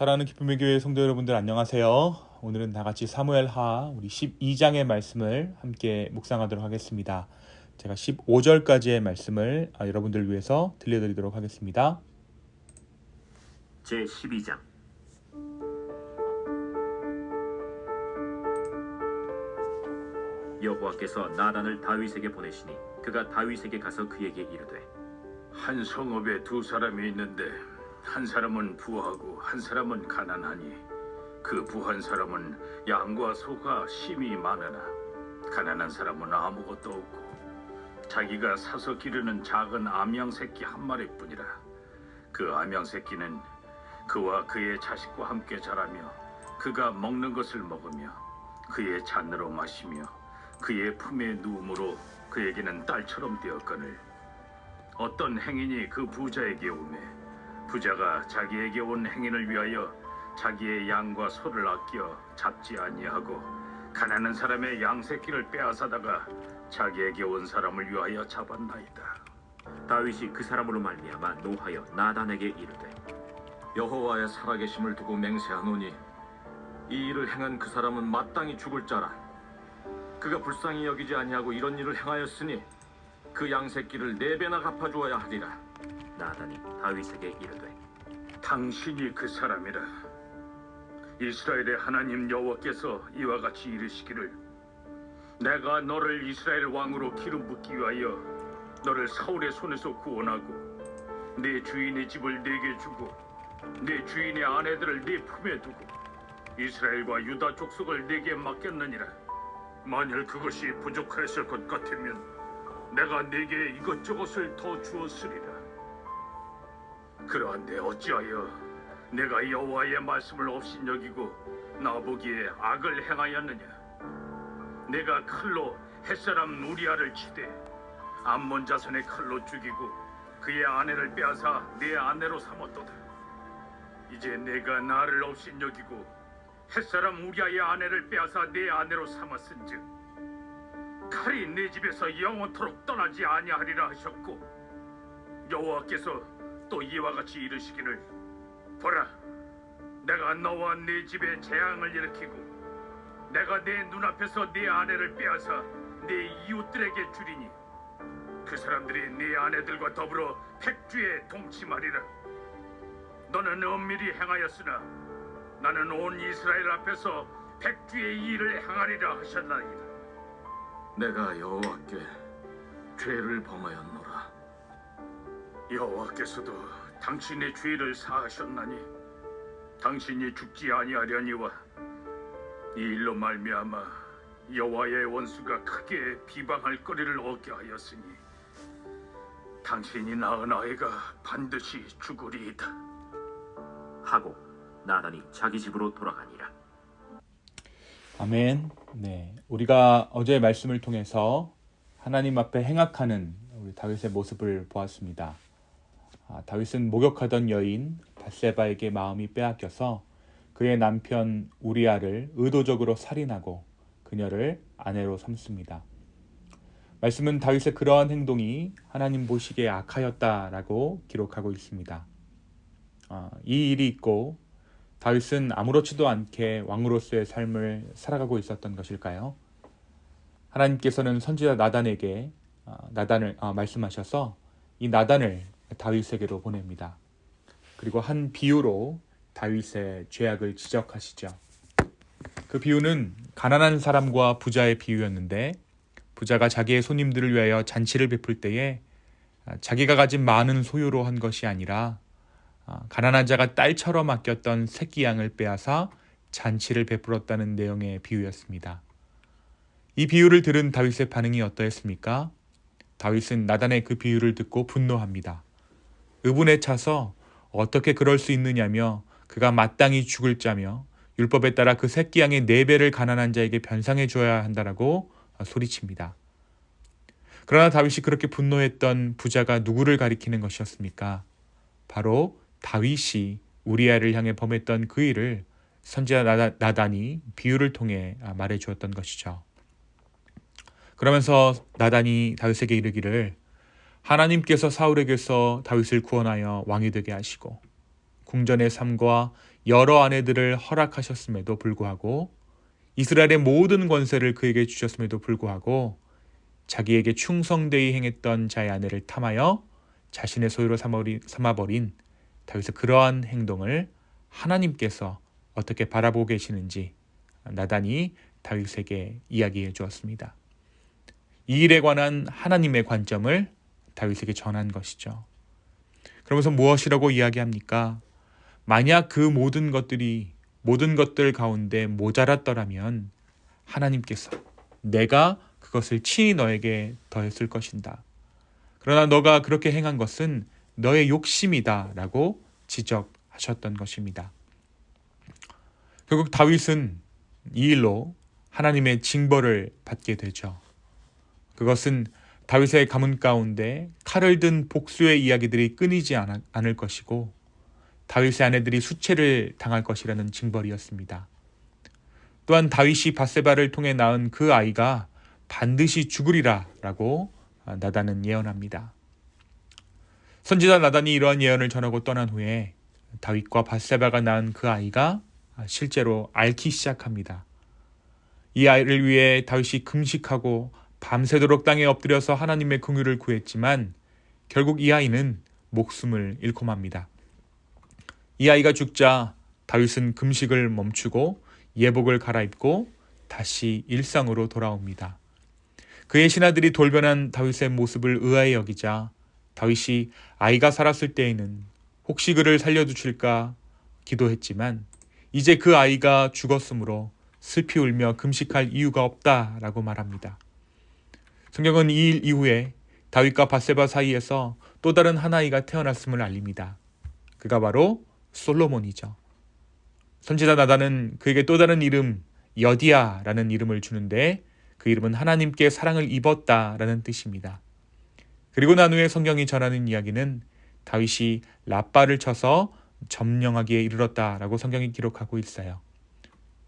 사랑하는 기쁨의 교회 성도 여러분들 안녕하세요. 오늘은 다 같이 사무엘하 우리 12장의 말씀을 함께 묵상하도록 하겠습니다. 제가 15절까지의 말씀을 아, 여러분들 위해서 들려드리도록 하겠습니다. 제 12장 여호와께서 나단을 다윗에게 보내시니 그가 다윗에게 가서 그에게 이르되 한 성읍에 두 사람이 있는데 한 사람은 부하고 한 사람은 가난하니 그 부한 사람은 양과 소가 심히 많으나 가난한 사람은 아무것도 없고 자기가 사서 기르는 작은 암양 새끼 한 마리뿐이라 그 암양 새끼는 그와 그의 자식과 함께 자라며 그가 먹는 것을 먹으며 그의 잔으로 마시며 그의 품에 누움으로 그에게는 딸처럼 되었거늘. 어떤 행인이 그 부자에게 오매 부자가 자기에게 온 행인을 위하여 자기의 양과 소를 아껴 잡지 아니하고 가난한 사람의 양 새끼를 빼앗아다가 자기에게 온 사람을 위하여 잡았나이다. 다윗이 그 사람으로 말미암아 노하여 나단에게 이르되 여호와의 살아계심을 두고 맹세하노니 이 일을 행한 그 사람은 마땅히 죽을 자라 그가 불쌍히 여기지 아니하고 이런 일을 행하였으니 그 양새끼를 네 배나 갚아주어야 하리라 나단이 다윗에게 이르되 당신이 그 사람이라. 이스라엘의 하나님 여호와께서 이와 같이 이르시기를 내가 너를 이스라엘 왕으로 기름 붓기 위하여 너를 사울의 손에서 구원하고 내 주인의 집을 내게 주고 내 주인의 아내들을 네 품에 두고 이스라엘과 유다 족속을 내게 맡겼느니라 만일 그것이 부족하였을 것 같으면 내가 내게 이것저것을 더 주었으리라 그러한데 어찌하여 내가 여호와의 말씀을 업신여기고 나보기에 악을 행하였느냐? 내가 칼로 햇사람 우리아를 치되 암몬 자손의 칼로 죽이고 그의 아내를 빼앗아 내 아내로 삼았도다. 이제 내가 나를 업신여기고 햇사람 우리아의 아내를 빼앗아 내 아내로 삼았은즉 칼이 내 집에서 영원토록 떠나지 아니하리라 하셨고 여호와께서 또 이와 같이 이르시기를 보라 내가 너와 네 집에 재앙을 일으키고 내가 내 눈앞에서 네 아내를 빼앗아 네 이웃들에게 주리니 그 사람들이 네 아내들과 더불어 백주에 동침하리라. 너는 엄밀히 행하였으나 나는 온 이스라엘 앞에서 백주의 일을 행하리라 하셨나이다. 내가 여호와께 죄를 범하였노라 여호와께서도 당신의 죄를 사하셨나니 당신이 죽지 아니하려니와 이 일로 말미암아 여호와의 원수가 크게 비방할 거리를 얻게 하였으니 당신이 낳은 아이가 반드시 죽으리이다. 하고 나단이 자기 집으로 돌아가니라 아멘. 네, 우리가 어제의 말씀을 통해서 하나님 앞에 행악하는 우리 다윗의 모습을 보았습니다. 아, 다윗은 목욕하던 여인 바세바에게 마음이 빼앗겨서 그의 남편 우리아를 의도적으로 살인하고 그녀를 아내로 삼습니다. 말씀은 다윗의 그러한 행동이 하나님 보시기에 악하였다라고 기록하고 있습니다. 아, 이 일이 있고 다윗은 아무렇지도 않게 왕으로서의 삶을 살아가고 있었던 것일까요? 하나님께서는 선지자 나단에게 아, 나단을 아, 말씀하셔서 이 나단을 다윗에게로 보냅니다. 그리고 한 비유로 다윗의 죄악을 지적하시죠. 그 비유는 가난한 사람과 부자의 비유였는데 부자가 자기의 손님들을 위하여 잔치를 베풀 때에 아, 자기가 가진 많은 소유로 한 것이 아니라 아, 가난한 자가 딸처럼 아꼈던 새끼 양을 빼앗아 잔치를 베풀었다는 내용의 비유였습니다. 이 비유를 들은 다윗의 반응이 어떠했습니까? 다윗은 나단의 그 비유를 듣고 분노합니다. 의분에 차서 어떻게 그럴 수 있느냐며 그가 마땅히 죽을 자며 율법에 따라 그 새끼 양의 네 배를 가난한 자에게 변상해 줘야 한다라고 소리칩니다. 그러나 다윗이 그렇게 분노했던 부자가 누구를 가리키는 것이었습니까? 바로 다윗이 우리아를 향해 범했던 그 일을 선지자 나단이 비유를 통해 아, 말해 주었던 것이죠. 그러면서 나단이 다윗에게 이르기를 하나님께서 사울에게서 다윗을 구원하여 왕이 되게 하시고 궁전의 삶과 여러 아내들을 허락하셨음에도 불구하고 이스라엘의 모든 권세를 그에게 주셨음에도 불구하고 자기에게 충성되이 행했던 자의 아내를 탐하여 자신의 소유로 삼아버린, 다윗의 그러한 행동을 하나님께서 어떻게 바라보고 계시는지 나단이 다윗에게 이야기해 주었습니다. 이 일에 관한 하나님의 관점을 다윗에게 전한 것이죠. 그러면서 무엇이라고 이야기합니까? 만약 그 모든 것들이 모든 것들 가운데 모자랐더라면 하나님께서 내가 그것을 친히 너에게 더했을 것인다. 그러나 너가 그렇게 행한 것은 너의 욕심이다라고 지적하셨던 것입니다. 결국 다윗은 이 일로 하나님의 징벌을 받게 되죠. 그것은 다윗의 가문 가운데 칼을 든 복수의 이야기들이 끊이지 않- 않을 것이고 다윗의 아내들이 수체를 당할 것이라는 징벌이었습니다. 또한 다윗이 바세바를 통해 낳은 그 아이가 반드시 죽으리라라고 나단은 예언합니다. 선지자 나단이 이러한 예언을 전하고 떠난 후에 다윗과 바세바가 낳은 그 아이가 실제로 앓기 시작합니다. 이 아이를 위해 다윗이 금식하고 밤새도록 땅에 엎드려서 하나님의 긍휼을 구했지만 결국 이 아이는 목숨을 잃고 맙니다. 이 아이가 죽자 다윗은 금식을 멈추고 예복을 갈아입고 다시 일상으로 돌아옵니다. 그의 신하들이 돌변한 다윗의 모습을 의아해 여기자 다윗이 아이가 살았을 때에는 혹시 그를 살려주실까 기도했지만 이제 그 아이가 죽었으므로 슬피 울며 금식할 이유가 없다라고 말합니다. 성경은 이 일 이후에 다윗과 바세바 사이에서 또 다른 한 아이가 태어났음을 알립니다. 그가 바로 솔로몬이죠. 선지자 나단은 그에게 또 다른 이름 여디야라는 이름을 주는데 그 이름은 하나님께 사랑을 입었다라는 뜻입니다. 그리고 난 후에 성경이 전하는 이야기는 다윗이 라빠를 쳐서 점령하기에 이르렀다라고 성경이 기록하고 있어요.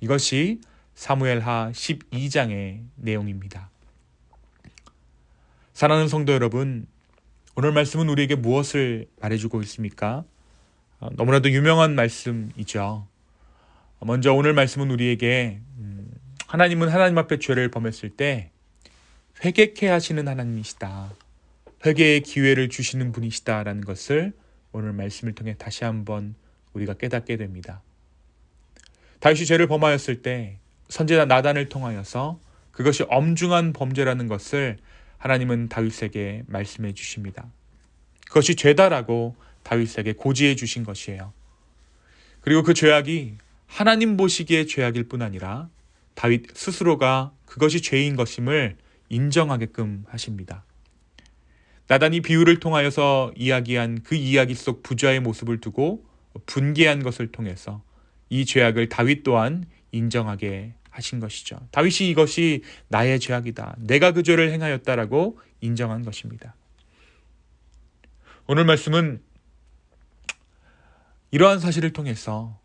이것이 사무엘하 12장의 내용입니다. 사랑하는 성도 여러분, 오늘 말씀은 우리에게 무엇을 말해주고 있습니까? 어, 너무나도 유명한 말씀이죠. 먼저 오늘 말씀은 우리에게 음, 하나님은 하나님 앞에 죄를 범했을 때 회개케 하시는 하나님이시다. 회개의 기회를 주시는 분이시다라는 것을 오늘 말씀을 통해 다시 한번 우리가 깨닫게 됩니다. 다윗이 죄를 범하였을 때 선지자 나단을 통하여서 그것이 엄중한 범죄라는 것을 하나님은 다윗에게 말씀해 주십니다. 그것이 죄다라고 다윗에게 고지해 주신 것이에요. 그리고 그 죄악이 하나님 보시기에 죄악일 뿐 아니라 다윗 스스로가 그것이 죄인 것임을 인정하게끔 하십니다. 나단이 비유를 통하여서 이야기한 그 이야기 속 부자의 모습을 두고 분개한 것을 통해서 이 죄악을 다윗 또한 인정하게 하신 것이죠. 다윗이 이것이 나의 죄악이다. 내가 그 죄를 행하였다라고 인정한 것입니다. 오늘 말씀은 이러한 사실을 통해서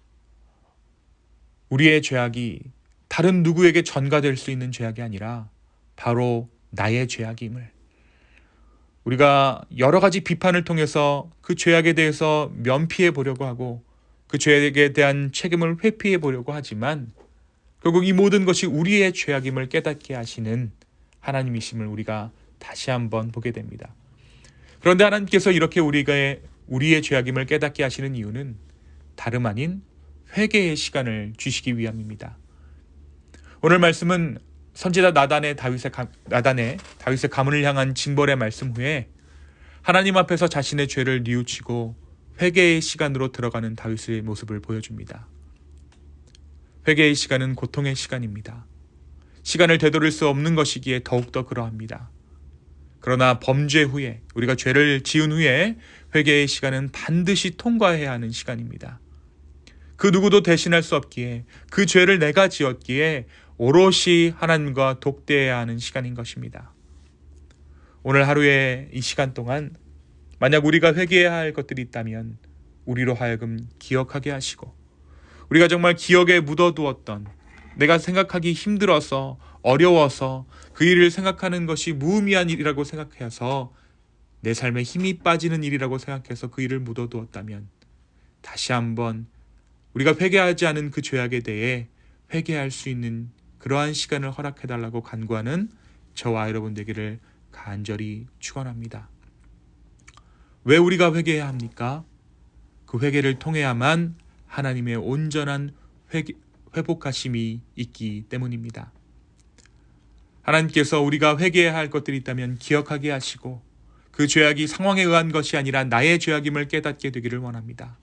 우리의 죄악이 다른 누구에게 전가될 수 있는 죄악이 아니라 바로 나의 죄악임을 우리가 여러 가지 비판을 통해서 그 죄악에 대해서 면피해 보려고 하고 그 죄악에 대한 책임을 회피해 보려고 하지만 결국 이 모든 것이 우리의 죄악임을 깨닫게 하시는 하나님이심을 우리가 다시 한번 보게 됩니다. 그런데 하나님께서 이렇게 우리가 우리의 죄악임을 깨닫게 하시는 이유는 다름 아닌 회개의 시간을 주시기 위함입니다. 오늘 말씀은 선지자 나단의 다윗의 가, 나단의 다윗의 가문을 향한 징벌의 말씀 후에 하나님 앞에서 자신의 죄를 뉘우치고 회개의 시간으로 들어가는 다윗의 모습을 보여줍니다. 회개의 시간은 고통의 시간입니다. 시간을 되돌릴 수 없는 것이기에 더욱더 그러합니다. 그러나 범죄 후에 우리가 죄를 지은 후에 회개의 시간은 반드시 통과해야 하는 시간입니다. 그 누구도 대신할 수 없기에 그 죄를 내가 지었기에 오롯이 하나님과 독대해야 하는 시간인 것입니다. 오늘 하루의 이 시간 동안 만약 우리가 회개해야 할 것들이 있다면 우리로 하여금 기억하게 하시고 우리가 정말 기억에 묻어두었던 내가 생각하기 힘들어서 어려워서 그 일을 생각하는 것이 무의미한 일이라고 생각해서 내 삶에 힘이 빠지는 일이라고 생각해서 그 일을 묻어두었다면 다시 한번 우리가 회개하지 않은 그 죄악에 대해 회개할 수 있는 그러한 시간을 허락해 달라고 간구하는 저와 여러분 되기를 간절히 축원합니다. 왜 우리가 회개해야 합니까? 그 회개를 통해야만 하나님의 온전한 회개, 회복하심이 있기 때문입니다. 하나님께서 우리가 회개해야 할 것들이 있다면 기억하게 하시고 그 죄악이 상황에 의한 것이 아니라 나의 죄악임을 깨닫게 되기를 원합니다.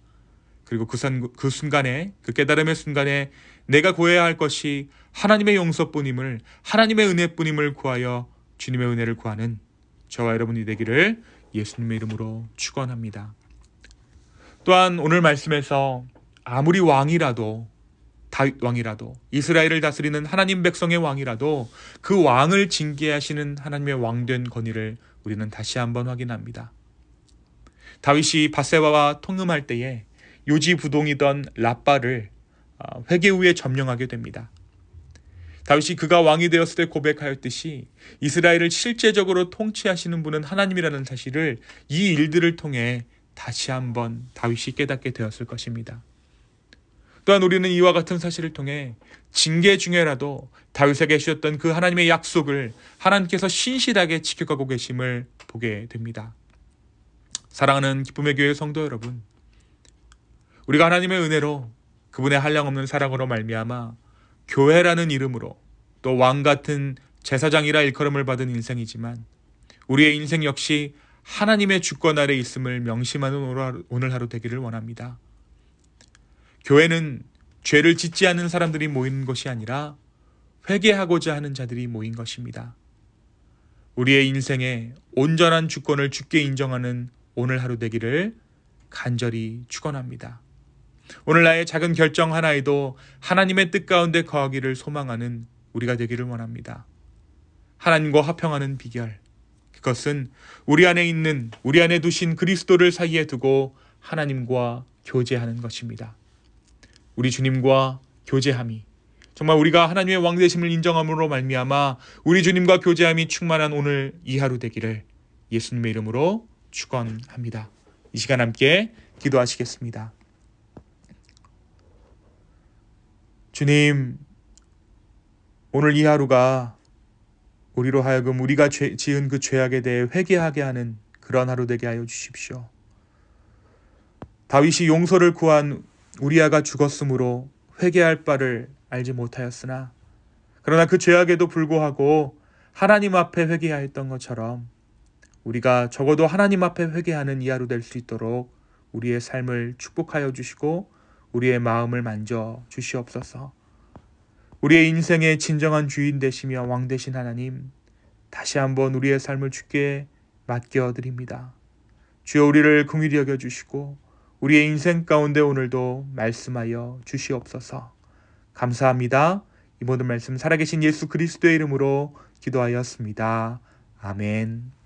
그리고 그, 선, 그 순간에 그 깨달음의 순간에 내가 구해야 할 것이 하나님의 용서뿐임을 하나님의 은혜뿐임을 구하여 주님의 은혜를 구하는 저와 여러분이 되기를 예수님의 이름으로 축원합니다. 또한 오늘 말씀에서 아무리 왕이라도 다윗 왕이라도 이스라엘을 다스리는 하나님 백성의 왕이라도 그 왕을 징계하시는 하나님의 왕된 권위를 우리는 다시 한번 확인합니다. 다윗이 바세바와 통음할 때에 요지부동이던 라빠를 아, 회개 후에 점령하게 됩니다. 다윗이 그가 왕이 되었을 때 고백하였듯이 이스라엘을 실제적으로 통치하시는 분은 하나님이라는 사실을 이 일들을 통해 다시 한번 다윗이 깨닫게 되었을 것입니다. 또한 우리는 이와 같은 사실을 통해 징계 중에라도 다윗에게 주셨던 그 하나님의 약속을 하나님께서 신실하게 지켜가고 계심을 보게 됩니다. 사랑하는 기쁨의 교회 성도 여러분, 우리가 하나님의 은혜로 그분의 한량없는 사랑으로 말미암아 교회라는 이름으로 또 왕 같은 제사장이라 일컬음을 받은 인생이지만 우리의 인생 역시 하나님의 주권 아래 있음을 명심하는 오늘 하루 되기를 원합니다. 교회는 죄를 짓지 않는 사람들이 모이는 것이 아니라 회개하고자 하는 자들이 모인 것입니다. 우리의 인생에 온전한 주권을 주께 인정하는 오늘 하루 되기를 간절히 축원합니다. 오늘 나의 작은 결정 하나에도 하나님의 뜻 가운데 거하기를 소망하는 우리가 되기를 원합니다. 하나님과 화평하는 비결 그것은 우리 안에 있는 우리 안에 두신 그리스도를 사이에 두고 하나님과 교제하는 것입니다. 우리 주님과 교제함이 정말 우리가 하나님의 왕 되심을 인정함으로 말미암아 우리 주님과 교제함이 충만한 오늘 이 하루 되기를 예수님의 이름으로 축원합니다. 이 시간 함께 기도하시겠습니다. 주님, 오늘 이 하루가 우리로 하여금 우리가 죄, 지은 그 죄악에 대해 회개하게 하는 그런 하루 되게 하여 주십시오. 다윗이 용서를 구한 우리아가 죽었으므로 회개할 바를 알지 못하였으나 그러나 그 죄악에도 불구하고 하나님 앞에 회개하였던 것처럼 우리가 적어도 하나님 앞에 회개하는 이 하루 될수 있도록 우리의 삶을 축복하여 주시고 우리의 마음을 만져 주시옵소서. 우리의 인생의 진정한 주인 되시며 왕 되신 하나님, 다시 한번 우리의 삶을 주께 맡겨 드립니다. 주여 우리를 긍휼히 여겨 주시고 우리의 인생 가운데 오늘도 말씀하여 주시옵소서. 감사합니다. 이 모든 말씀 살아계신 예수 그리스도의 이름으로 기도하였습니다. 아멘.